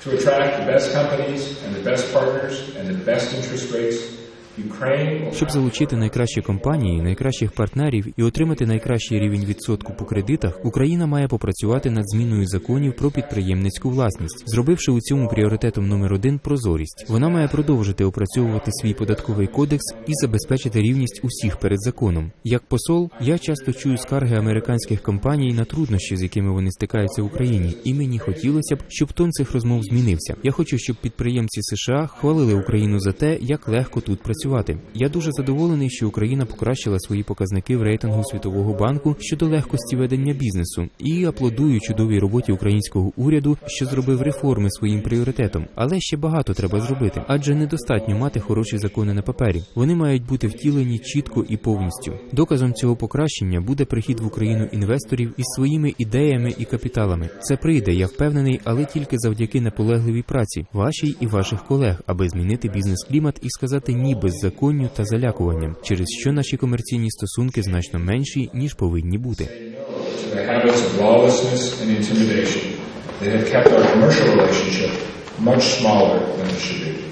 To attract the best companies and the best partners and the best interest rates, Щоб залучити найкращі компанії, найкращих партнерів і отримати найкращий рівень відсотку по кредитах, Україна має попрацювати над зміною законів про підприємницьку власність, зробивши у цьому пріоритетом номер один прозорість. Вона має продовжити опрацьовувати свій податковий кодекс і забезпечити рівність усіх перед законом. Як посол, я часто чую скарги американських компаній на труднощі, з якими вони стикаються в Україні, і мені хотілося б, щоб тон цих розмов змінився. Я хочу, щоб підприємці США хвалили Україну за те, як легко тут працювати. Я дуже задоволений, що Україна покращила свої показники в рейтингу Світового банку щодо легкості ведення бізнесу і аплодую чудовій роботі українського уряду, що зробив реформи своїм пріоритетом. Але ще багато треба зробити, адже недостатньо мати хороші закони на папері. Вони мають бути втілені чітко і повністю. Доказом цього покращення буде прихід в Україну інвесторів із своїми ідеями і капіталами. Це прийде, я впевнений, але тільки завдяки наполегливій праці вашій і ваших колег, аби змінити бізнес-клімат і сказати ні беззаконню та залякуванням, через що наші комерційні стосунки значно менші ніж повинні бути. to the habits of lawlessness and intimidation that have kept our commercial relationship much smaller than it should be.